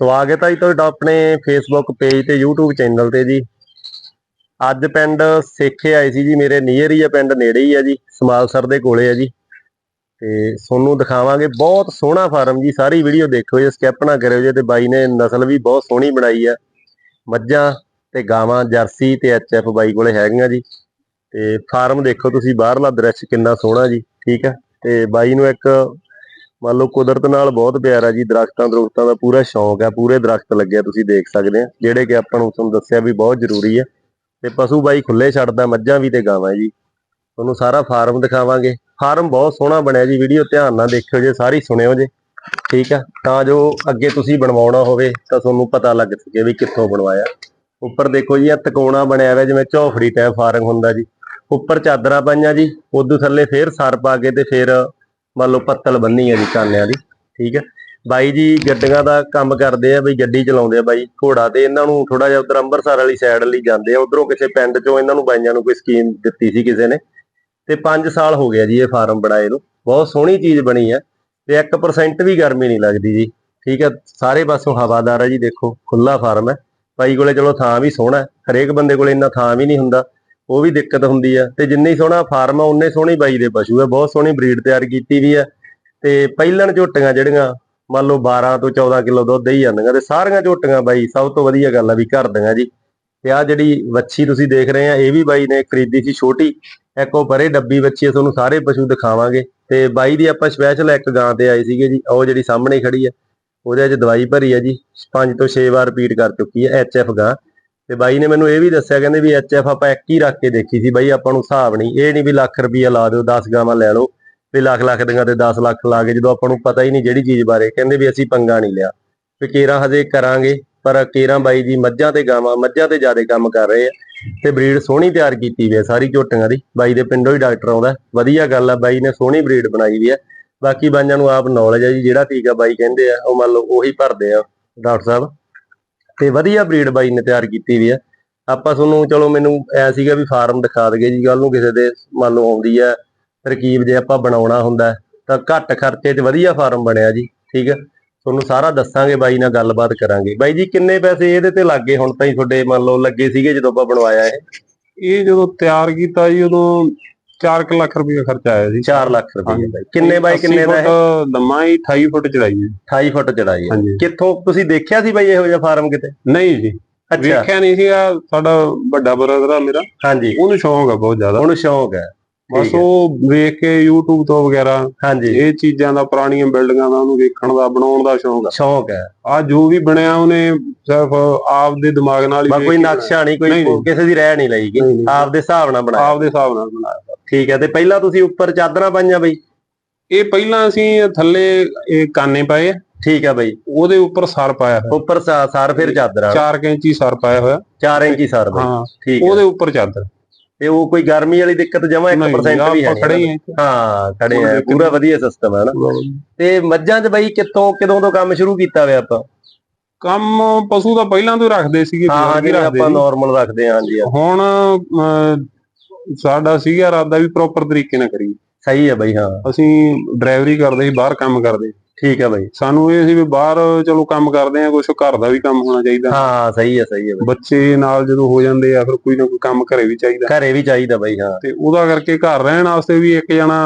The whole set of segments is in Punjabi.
ਸਵਾਗਤ ਹੈ ਜੀ ਤੁਹਾਡਾ ਆਪਣੇ ਫੇਸਬੁੱਕ ਪੇਜ ਤੇ YouTube ਚੈਨਲ ਤੇ ਜੀ। ਅੱਜ ਪਿੰਡ ਸੇਖੇ ਆਏ ਸੀ ਜੀ, ਮੇਰੇ ਨੀਅਰ ਹੀ ਆ, ਪਿੰਡ ਨੇੜੇ ਹੀ ਆ ਜੀ ਸਮਾਲਸਰ ਦੇ ਕੋਲੇ ਆ ਜੀ। ਤੇ ਤੁਹਾਨੂੰ ਦਿਖਾਵਾਂਗੇ, ਬਹੁਤ ਸੋਹਣਾ ਫਾਰਮ ਜੀ, ਸਾਰੀ ਵੀਡੀਓ ਦੇਖਿਓ ਜੇ ਸਕਿਪ ਨਾ ਕਰਿਓ ਜੇ, ਤੇ ਬਾਈ ਨੇ ਨਸਲ ਵੀ ਬਹੁਤ ਸੋਹਣੀ ਬਣਾਈ ਆ। ਮੱਝਾਂ ਤੇ ਗਾਵਾਂ, ਜਰਸੀ ਤੇ ਐਚਐਫ ਬਾਈ ਕੋਲੇ ਹੈਗੀਆਂ ਜੀ। ਤੇ ਫਾਰਮ ਦੇਖੋ ਤੁਸੀਂ, ਬਾਹਰਲਾ ਦ੍ਰਿਸ਼ ਕਿੰਨਾ ਸੋਹਣਾ ਜੀ, ਠੀਕ ਆ। ਤੇ ਬਾਈ ਨੂੰ ਇੱਕ ਮੰਨ ਲਓ ਕੁਦਰਤ ਨਾਲ ਬਹੁਤ ਪਿਆਰ ਆ ਜੀ, ਦਰਖਤਾਂ ਦਰੁਖਤਾਂ ਦਾ ਪੂਰਾ ਸ਼ੌਂਕ ਆ, ਪੂਰੇ ਦਰਖਤ ਲੱਗੇ ਤੁਸੀਂ ਦੇਖ ਸਕਦੇ ਆ, ਜਿਹੜੇ ਕਿ ਆਪਾਂ ਨੂੰ ਤੁਹਾਨੂੰ ਦੱਸਿਆ ਵੀ ਬਹੁਤ ਜ਼ਰੂਰੀ ਆ। ਤੇ ਪਸ਼ੂ ਬਾਈ ਖੁੱਲੇ ਛੱਡਦਾ ਮੱਝਾਂ ਵੀ ਤੇ ਗਾਵਾਂ ਜੀ। ਤੁਹਾਨੂੰ ਸਾਰਾ ਫਾਰਮ ਦਿਖਾਵਾਂਗੇ। ਫਾਰਮ ਬਹੁਤ ਸੋਹਣਾ ਬਣਿਆ ਜੀ, ਵੀਡੀਓ ਧਿਆਨ ਨਾਲ ਦੇਖਿਓ ਜੇ, ਸਾਰੀ ਸੁਣਿਓ ਜੇ। ਠੀਕ ਆ? ਤਾਂ ਜੋ ਅੱਗੇ ਤੁਸੀਂ ਬਣਵਾਉਣਾ ਹੋਵੇ, ਤਾਂ ਤੁਹਾਨੂੰ ਪਤਾ ਲੱਗ ਸਕੇ ਵੀ ਕਿੱਥੋਂ ਬਣਵਾਇਆ। ਉੱਪਰ ਦੇਖੋ ਜੀ ਇਹ ਤਕੋਣਾ ਬਣਿਆ ਹੋਇਆ, ਜਿਵੇਂ ਝੋਫੜੀ ਟਾਈਪ ਫਾਰਮ ਹੁੰਦਾ ਜੀ। ਉੱਪਰ ਚਾਦਰਾਂ ਪਾਈਆਂ ਜੀ ਉਦੋਂ ਥੱਲੇ ਫੇਰ ਸਰ ਪਾ ਕੇ ਤੇ ਫੇਰ ਮੰਨ ਲਓ ਪੱਤਲ ਬੰਨੀ ਹੈ ਜੀ ਕਾਨਿਆਂ ਦੀ, ਠੀਕ ਹੈ ਬਾਈ ਜੀ ਗੱਡੀਆਂ ਦਾ ਕੰਮ ਕਰਦੇ ਆ, ਬਈ ਗੱਡੀ ਚਲਾਉਂਦੇ ਆ ਬਾਈ, ਘੋੜਾ ਤੇ ਇਹਨਾਂ ਨੂੰ ਥੋੜਾ ਜਿਹਾ ਉਧਰ ਅੰਮ੍ਰਿਤਸਰ ਵਾਲੀ ਸਾਈਡ ਲਈ ਜਾਂਦੇ ਆ, ਉਧਰੋਂ ਕਿਸੇ ਪਿੰਡ ਚੋਂ ਇਹਨਾਂ ਨੂੰ ਬਾਈਆਂ ਨੂੰ ਕੋਈ ਸਕੀਮ ਦਿੱਤੀ ਸੀ ਕਿਸੇ ਨੇ। ਤੇ 5 ਸਾਲ ਹੋ ਗਿਆ ਜੀ ਇਹ ਫਾਰਮ ਬਣਾਏ ਨੂੰ, ਬਹੁਤ ਸੋਹਣੀ ਚੀਜ਼ ਬਣੀ ਆ ਤੇ 1% ਵੀ ਗਰਮੀ ਨਹੀਂ ਲੱਗਦੀ ਜੀ, ਠੀਕ ਹੈ ਸਾਰੇ ਪਾਸੋਂ ਹਵਾਦਾਰ ਹੈ ਜੀ ਦੇਖੋ ਖੁੱਲਾ ਫਾਰਮ ਹੈ ਬਾਈ ਕੋਲੇ ਚਲੋ ਥਾਂ ਵੀ ਸੋਹਣਾ, ਹਰੇਕ ਬੰਦੇ ਕੋਲੇ ਇੰਨਾ ਥਾਂ ਵੀ ਨਹੀਂ ਹੁੰਦਾ। ਉਹ ਵੀ ਦਿੱਕਤ ਹੁੰਦੀ ਆ। ਤੇ ਜਿੰਨੀ ਸੋਹਣਾ ਫਾਰਮ ਆ ਉਨੇ ਸੋਹਣੀ ਬਾਈ ਦੇ ਪਸ਼ੂ ਆ। ਬਹੁਤ ਸੋਹਣੀ ਬਰੀਡ ਤਿਆਰ ਕੀਤੀ ਵੀ ਆ। ਤੇ ਪਹਿਲਣ ਝੋਟੀਆਂ ਜਿਹੜੀਆਂ, ਮੰਨ ਲਓ 12 ਤੋਂ 14 ਕਿਲੋ ਦੁੱਧ ਦੇਈ ਜਾਂਦੀਆਂ ਤੇ ਸਾਰੀਆਂ ਝੋਟੀਆਂ ਬਾਈ ਸਭ ਤੋਂ ਵਧੀਆ ਗੱਲ ਆ ਵੀ ਘਰ ਦੀਆਂ ਜੀ। ਤੇ ਆ ਜਿਹੜੀ ਵੱਛੀ ਤੁਸੀਂ ਦੇਖ ਰਹੇ ਆ, ਇਹ ਵੀ ਬਾਈ ਨੇ ਖਰੀਦੀ ਸੀ ਛੋਟੀ। ਇੱਕੋ ਪਰੇ ਡੱਬੀ ਵੱਛੀ ਆ, ਤੁਹਾਨੂੰ ਸਾਰੇ ਪਸ਼ੂ ਦਿਖਾਵਾਂਗੇ। ਤੇ ਬਾਈ ਦੀ ਆਪਾਂ ਸਪੈਸ਼ਲ ਇੱਕ ਗਾਂ ਤੇ ਆਏ ਸੀਗੇ ਜੀ, ਉਹ ਜਿਹੜੀ ਸਾਹਮਣੇ ਖੜੀ ਆ, ਉਹਦੇ ਅੱਜ ਦਵਾਈ ਭਰੀ ਆ ਜੀ। 5 ਤੋਂ 6 ਵਾਰ ਰਿਪੀਟ ਕਰ ਚੁੱਕੀ ਹੈ ਐਚਐਫ ਗਾਂ। ਤੇ ਬਾਈ ਨੇ ਮੈਨੂੰ ਇਹ ਵੀ ਦੱਸਿਆ, ਕਹਿੰਦੇ ਵੀ ਐਚਐਫ ਆਪਾਂ ਇੱਕ ਹੀ ਰੱਖ ਕੇ ਦੇਖੀ ਸੀ ਬਾਈ, ਆਪਾਂ ਨੂੰ ਹਿਸਾਬ ਨਹੀਂ, ਇਹ ਨਹੀਂ ਵੀ ਲੱਖ ਰੁਪਈਆ ਲਾ ਦਿਓ 10 ਗਾਵਾਂ ਲੈ ਲਓ, ਵੀ ਲੱਖ ਲੱਖ ਦੀਆਂ ਤੇ 10 ਲੱਖ ਲਾ ਕੇ ਜਦੋਂ ਆਪਾਂ ਨੂੰ ਪਤਾ ਹੀ ਨਹੀਂ ਜਿਹੜੀ ਚੀਜ਼ ਬਾਰੇ, ਕਹਿੰਦੇ ਵੀ ਅਸੀਂ ਪੰਗਾ ਨਹੀਂ ਲਿਆ। ਵੀ ਕੇਰਾਂ ਹਜੇ ਕਰਾਂਗੇ, ਪਰ ਕੇਰਾਂ ਬਾਈ ਜੀ ਮੱਝਾਂ ਤੇ ਗਾਵਾਂ, ਮੱਝਾਂ ਤੇ ਜ਼ਿਆਦਾ ਕੰਮ ਕਰ ਰਹੇ ਆ, ਤੇ ਬਰੀਡ ਸੋਹਣੀ ਤਿਆਰ ਕੀਤੀ ਵੀ ਹੈ ਸਾਰੀ ਝੋਟੀਆਂ ਦੀ, ਬਾਈ ਦੇ ਪਿੰਡੋਂ ਹੀ ਡਾਕਟਰ ਆਉਂਦਾ, ਵਧੀਆ ਗੱਲ ਆ, ਬਾਈ ਨੇ ਸੋਹਣੀ ਬਰੀਡ ਬਣਾਈ ਵੀ ਹੈ ਬਾਕੀ ਬਾਈਆਂ ਨੂੰ ਆਪ ਨੌਲੇਜ ਹੈ ਜੀ, ਜਿਹੜਾ ਟੀਕਾ ਬਾਈ ਕਹਿੰਦੇ ਆ, ਉਹ ਮੰਨ ਲਓ ਉਹੀ ਭਰਦੇ ਆ, ਡਾਕਟਰ ਸਾਹਿਬ। ਤੇ ਵਧੀਆ ਬਰੀਡ ਬਾਈ ਨੇ ਤਿਆਰ ਕੀਤੀ ਵੀ ਹੈ ਆਪਾਂ ਤੁਹਾਨੂੰ, ਚਲੋ ਮੈਨੂੰ ਐ ਸੀਗਾ ਵੀ ਫਾਰਮ ਦਿਖਾ ਦਗੇ ਜੀ ਕੱਲ ਨੂੰ ਕਿਸੇ ਦੇ ਮੰਨ ਲਓ ਆਉਂਦੀ ਹੈ ਤਰਕੀਬ ਜੇ ਆਪਾਂ ਬਣਾਉਣਾ ਹੁੰਦਾ, ਤਾਂ ਘੱਟ ਖਰਚੇ 'ਚ ਵਧੀਆ ਫਾਰਮ ਬਣਿਆ ਜੀ, ਠੀਕ ਹੈ ਤੁਹਾਨੂੰ ਸਾਰਾ ਦੱਸਾਂਗੇ ਬਾਈ ਨਾਲ ਗੱਲਬਾਤ ਕਰਾਂਗੇ। ਬਾਈ ਜੀ, ਕਿੰਨੇ ਪੈਸੇ ਇਹਦੇ ਤੇ ਲੱਗੇ ਹੁਣ ਤਾਈਂ ਤੁਹਾਡੇ ਮੰਨ ਲਓ ਲੱਗੇ ਸੀਗੇ ਜਦੋਂ ਆਪਾਂ ਬਣਵਾਇਆ ਇਹ? ਇਹ ਜਦੋਂ ਤਿਆਰ ਕੀਤਾ ਜੀ, ਉਦੋਂ 4 ਲੱਖ ਰੁਪਏ ਖਰਚਾ ਆਇਆ ਜੀ 4 ਲੱਖ ਰੁਪਏ ਕਿੰਨੇ ਬਾਈ 80 ਕਿੰਨੇ ਦਾ ਫੁੱਟ ਲੰਮਾ ਹੀ 28 ਫੁੱਟ ਚੜਾਈ ਹੈ। 28 ਫੁੱਟ ਚੜਾਈ ਹੈ। ਕਿੱਥੋਂ ਤੁਸੀਂ ਦੇਖਿਆ ਸੀ ਬਾਈ ਇਹੋ ਜਿਹਾ ਫਾਰਮ ਕਿਤੇ? ਨਹੀਂ ਜੀ। ਵੇਖਿਆ ਨਹੀਂ ਸੀਗਾ। ਸਾਡਾ ਵੱਡਾ ਬ੍ਰਦਰ ਆ ਮੇਰਾ। ਹਾਂਜੀ। ਉਹਨੂੰ ਸ਼ੌਂਕ ਆ ਬਹੁਤ ਜ਼ਿਆਦਾ। ਹੁਣ ਸ਼ੌਂਕ ਹੈ। ਬਸ ਹੈ। ਉਹ ਵੇਖ ਕੇ YouTube ਤੋਂ ਵਗੈਰਾ ਹਾਂਜੀ। ਇਹ ਚੀਜ਼ਾਂ ਦਾ ਪੁਰਾਣੀਆਂ ਬਿਲਡਿੰਗਾਂ ਦਾ ਉਹਨੂੰ ਵੇਖਣ ਦਾ ਬਣਾਉਣ ਦਾ ਸ਼ੌਂਕ ਆ। ਸ਼ੌਂਕ ਹੈ। ਆ ਜੋ ਵੀ ਬਣਿਆ ਉਹਨੇ ਸਿਰਫ ਆਪ ਦੇ ਦਿਮਾਗ ਨਾਲ ਹੀ ਕੋਈ ਨਕਸ਼ਾ ਨਹੀਂ ਕੋਈ। ਕਿਸੇ ਦੀ ਰਹਿ ਨਹੀਂ ਲਈ ਗਈ। ਨਹੀਂ, ਨਹੀਂ। ਆਪ ਦੇ ਹਿਸਾਬ ਨਾਲ। ਬਣਾਇਆ। ਆਪ ਦੇ ਹਿਸਾਬ ਨਾਲ ਬਣਾਇਆ। ਠੀਕ ਹੈ ਤੇ ਪਹਿਲਾਂ ਤੁਸੀਂ ਉੱਪਰ ਚਾਦਰਾਂ ਪਾਈਆਂ ਬਈ? ਇਹ ਪਹਿਲਾਂ ਅਸੀਂ ਥੱਲੇ ਇਹ ਕਾਨੇ ਪਾਏ ਆ, ਠੀਕ ਹੈ ਬਈ। ਉਹਦੇ ਉੱਪਰ ਸਰ ਪਾਇਆ ਹੋਇਆ। ਉੱਪਰ ਸਾ- ਸਾਰ ਫਿਰ ਚਾਦਰਾਂ। 4 ਇੰਚੀ ਸਰ ਪਾਇਆ ਹੋਇਆ। 4 ਇੰਚੀ ਸਾਰ ਬਈ। ਹਾਂ ਠੀਕ ਹੈ। ਉਹਦੇ ਉੱਪਰ ਚਾਦਰ। ਤੇ ਉਹ ਕੋਈ ਗਰਮੀ ਵਾਲੀ ਦਿੱਕਤ ਜਮਾ 1% ਵੀ ਹੈ ਆਪਾਂ ਖੜੇ ਨਹੀਂ। ਹੀ ਹਾਂ। ਹਾਂ ਖੜੇ ਆ ਪੂਰਾ ਵਧੀਆ ਸਿਸਟਮ ਹੈ ਨਾ। ਤੇ ਮੱਝਾਂ 'ਚ ਬਈ ਕਿੱਥੋਂ ਕਦੋਂ ਤੋਂ ਕੰਮ ਸ਼ੁਰੂ ਕੀਤਾ ਹੋਇਆ ਆਪਾਂ? ਕੰਮ ਪਸ਼ੂ ਤਾਂ ਪਹਿਲਾਂ ਤੋਂ ਹੀ ਰੱਖਦੇ ਸੀਗੇ ਹਾਂ ਹਾਂ ਬਜ਼ੁਰਗ ਹੀ ਜਿਵੇਂ ਰੱਖਦੇ ਆਪਾਂ ਸੀ। ਨਾਰਮਲ ਰੱਖਦੇ ਹਾਂ ਹਾਂਜੀ ਹੁਣ ਅਮ, ਸਾਡਾ ਸੀਗਾ ਇਰਾਦਾ ਵੀ ਪ੍ਰੋਪਰ ਤਰੀਕੇ ਨਾਲ ਕਰੀਏ। ਸਹੀ ਹੈ ਬਈ ਹਾਂ। ਅਸੀਂ ਡਰਾਈਵਰੀ ਕਰਦੇ ਸੀ ਬਾਹਰ ਕੰਮ ਕਰਦੇ ਠੀਕ ਹੈ ਬਈ। ਸਾਨੂੰ ਇਹ ਸੀ ਵੀ ਬਾਹਰ ਚਲੋ ਕੰਮ ਕਰਦੇ ਆ ਕੁਝ ਘਰ ਦਾ ਵੀ ਕੰਮ ਹੋਣਾ ਚਾਹੀਦਾ। ਹਾਂ ਸਹੀ ਹੈ ਸਹੀ ਹੈ ਬਈ। ਬੱਚੇ ਨਾਲ ਜਦੋਂ ਹੋ ਜਾਂਦੇ ਆ ਫਿਰ ਕੋਈ ਨਾ ਕੋਈ ਕੰਮ ਘਰੇ ਵੀ ਚਾਹੀਦਾ। ਘਰੇ ਵੀ ਚਾਹੀਦਾ ਬਈ ਹਾਂ। ਤੇ ਉਹਦਾ ਕਰਕੇ ਘਰ ਰਹਿਣ ਵਾਸਤੇ ਵੀ ਇੱਕ ਜਣਾ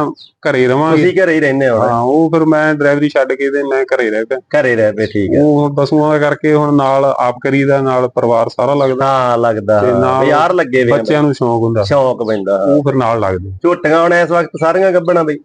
ਘਰੇ ਰਵਾਂਗੇ। ਤੁਸੀਂ ਘਰੇ ਹੀ ਰਹਿੰਦੇ ਹੋ। ਹਾਂ ਉਹ ਫਿਰ ਮੈਂ ਡਰਾਈਵਰੀ ਛੱਡ ਕੇ ਤੇ ਮੈਂ ਘਰੇ ਰਹਿ ਪਿਆ। ਘਰੇ ਰਹਿ ਪਏ ਠੀਕ ਹੈ ਉਹ ਪਸ਼ੂਆਂ ਦਾ ਕਰਕੇ ਹੁਣ ਨਾਲ ਆਪ ਕਰੀਦਾ ਨਾਲ ਪਰਿਵਾਰ ਸਾਰਾ ਲੱਗਦਾ। ਹਾਂ ਲੱਗਦਾ ਯਾਰ ਲੱਗੇ ਵੇ ਬੱਚਿਆਂ ਨੂੰ ਸ਼ੌਂਕ ਹੁੰਦਾ। ਸ਼ੌਂਕ ਪੈਂਦਾ। ਉਹ ਫਿਰ ਨਾਲ ਲੱਗਦੇ। ਝੋਟੀਆਂ ਹੁਣ ਇਸ ਵਕਤ ਸਾਰੀਆਂ ਗੱਬਣਾ ਬਈ।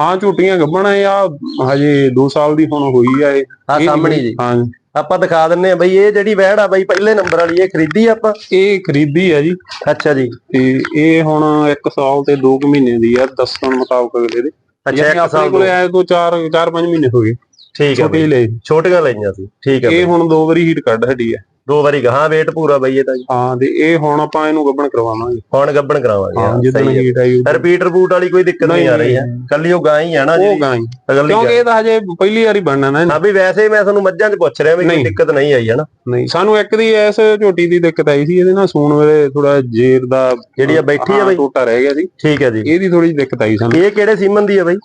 ਹਾਂ ਝੂਟੀਆਂ ਗੱਬਣਾ ਆ ਹਜੇ 2 ਸਾਲ ਦੀ ਹੁਣ ਹੋਈ ਆ ਇਹ। ਆ ਸਾਹਮਣੇ ਜੀ। ਹਾਂ। ਆਪਾਂ ਦਿਖਾ ਦਿੰਨੇ ਆ ਬਈ ਇਹ ਜਿਹੜੀ ਵਹਿੜ ਆ ਬਈ ਪਹਿਲੇ ਨੰਬਰ ਵਾਲੀ ਇਹ ਖਰੀਦੀ ਆਪਾਂ? ਇਹ ਖਰੀਦੀ ਆ ਜੀ। ਅੱਛਾ ਜੀ। ਤੇ ਇਹ ਹੁਣ 1 ਸਾਲ ਤੇ 2 ਮਹੀਨੇ ਦੀ ਆ ਦੱਸਣ ਮੁਤਾਬਕ ਅਗਲੇ ਦੇ। ਅੱਛਾ ਯਾਨੀ ਇੱਕ ਆਪਣੇ ਸਾਲ ਕੋਲੇ ਆਏ ਤੋਂ 4 4 5 ਮਹੀਨੇ ਹੋ ਗਏ। ਠੀਕ ਹੈ ਛੋਟੀ ਲਈ ਛੋਟੀਆਂ ਲਈਆਂ ਸੀ। ਠੀਕ ਹੈ ਇਹ। ਹੁਣ ਦੋ ਵਾਰੀ ਹੀਟ ਕੱਢ ਹਟੀ ਆ। ਦੋ ਵਾਰੀ ਗਾਂ weight ਪੂਰਾ ਬਈ ਇਹ ਤਾਂ ਜੀ। ਹਾਂ ਤੇ ਇਹ ਹੁਣ ਆਪਾਂ ਇਹਨੂੰ ਗੱਬਣ ਕਰਵਾਵਾਂਗੇ। ਹੁਣ ਗੱਬਣ ਕਰਾਵਾਂਗੇ ਹਾਂ ਹਾਂ ਜਿੱਦਣ ਹੈ। ਹੀਟ ਆਈ ਉਦੋਂ। ਰਿਪੀਟ ਵਾਲੀ ਕੋਈ ਦਿੱਕਤ ਨਹੀਂ ਆ ਰਹੀ ਹੈ। ਕੱਲੀ ਉਹ ਗਾਂ ਹੀ ਆ ਨਾ ਉਹ ਗਾਂ ਹੀ। ਅਗਲੀ ਕਿਉਂਕਿ। ਇਹ ਤਾਂ ਹਜੇ ਪਹਿਲੀ ਵਾਰੀ ਬਣਨਾ ਨਾ ਇਹਨੇ। ਹਾਂ ਵੀ ਵੈਸੇ ਮੈਂ ਤੁਹਾਨੂੰ ਮੱਝਾਂ 'ਚ ਪੁੱਛ ਰਿਹਾ ਵੀ ਕੋਈ ਨਹੀਂ। ਦਿੱਕਤ ਨਹੀਂ ਆਈ ਹੈ ਨਾ? ਨਹੀਂ ਸਾਨੂੰ ਇੱਕ ਦੀ ਐਸ ਝੋਟੀ ਦੀ ਦਿੱਕਤ ਆਈ ਸੀ ਇਹਦੇ ਨਾਲ ਸੂਣ ਵੇਲੇ ਥੋੜਾ ਜੇਰ ਦਾ ਜਿਹੜੀ ਆ ਬੈਠੀ ਆ ਹਾਂ, ਬਈ। ਟੋਟਾ ਰਹਿ ਗਿਆ ਸੀ। ਠੀਕ ਹੈ ਜੀ। ਇਹਦੀ ਥੋੜੀ ਦਿੱਕਤ ਆਈ ਸਾਨੂੰ। ਇਹ ਕਿਹੜੇ ਸੀਮਨ ਦੀ ਹੈ ਬਈ?